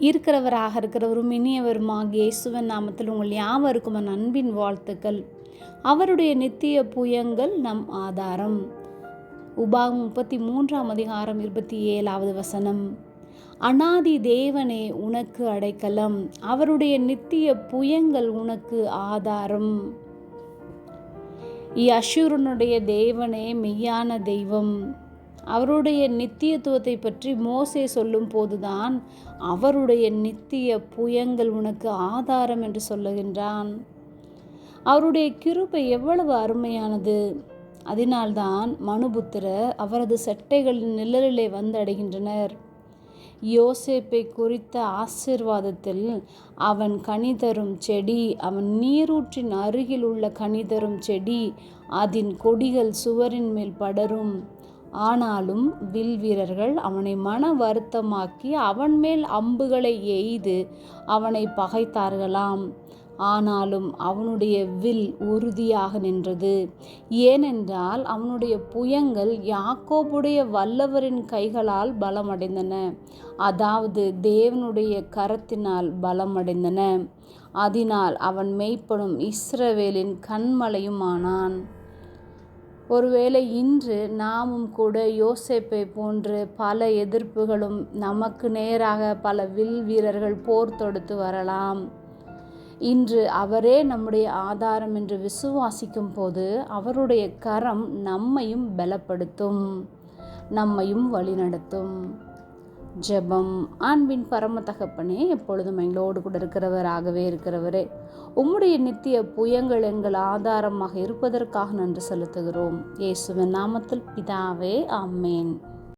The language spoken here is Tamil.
இருக்கிறவராக இருக்கிறவரும் இனியவருமாக இயேசுவன் நாமத்தில் உங்கள் யாவருக்கும் அன்பின் வாழ்த்துக்கள். அவருடைய நித்திய புயங்கள் நம் ஆதாரம். உபாகம் முப்பத்தி மூன்றாம் அதிகாரம் இருபத்தி ஏழாவது வசனம். அனாதி தேவனே உனக்கு அடைக்கலம். அவருடைய நித்திய புயங்கள் உனக்கு ஆதாரம். அசுரனுடைய தேவனே மெய்யான தெய்வம். அவருடைய நித்தியத்துவத்தை பற்றி மோசே சொல்லும் போதுதான் அவருடைய நித்திய புயங்கள் உனக்கு ஆதாரம் என்று சொல்லுகின்றான். அவருடைய கிருபை எவ்வளவு அருமையானது. அதனால்தான் மனுபுத்திரர் அவரது சட்டைகளின் நிழலிலே வந்தடைகின்றனர். யோசேப்பை குறித்த ஆசிர்வாதத்தில் அவன் கனிதரும் செடி அவன் நீரூற்றின் அருகில் உள்ள கனிதரும் செடி அதன் கொடிகள் சுவரின் மேல் படரும். ஆனாலும் வில் வீரர்கள் அவனை மன வருத்தமாக்கி அவன் மேல் அம்புகளை எய்து அவனை பகைத்தார்களாம். ஆனாலும் அவனுடைய வில் உறுதியாக நின்றது. ஏனென்றால் அவனுடைய புயங்கள் யாக்கோபுடைய வல்லவரின் கைகளால் பலமடைந்தன. அதாவது தேவனுடைய கரத்தினால் பலமடைந்தன. அதனால் அவன் மெய்ப்படும் இஸ்ரவேலின் கண்மலையும் ஆனான் ஒருவேளை இன்று நாமும் கூட யோசேப்பை போன்று பல எதிர்ப்புகளும் நமக்கு நேராக பல வில் வீரர்கள் போர் தொடுத்து வரலாம். இன்று அவரே நம்முடைய ஆதாரம் என்று விசுவாசிக்கும் போது அவருடைய கரம் நம்மையும் பலப்படுத்தும் நம்மையும் வழிநடத்தும். ஜெபம் அன்பின் பரம தகப்பனே எப்பொழுதும் எங்களோடு கூட இருக்கிறவராகவே இருக்கிறவரே உம்முடைய நித்திய புயங்கள் எங்கள் ஆதாரமாக இருப்பதற்காக நன்றி செலுத்துகிறோம். இயேசுவின் நாமத்தில் பிதாவே ஆமேன்.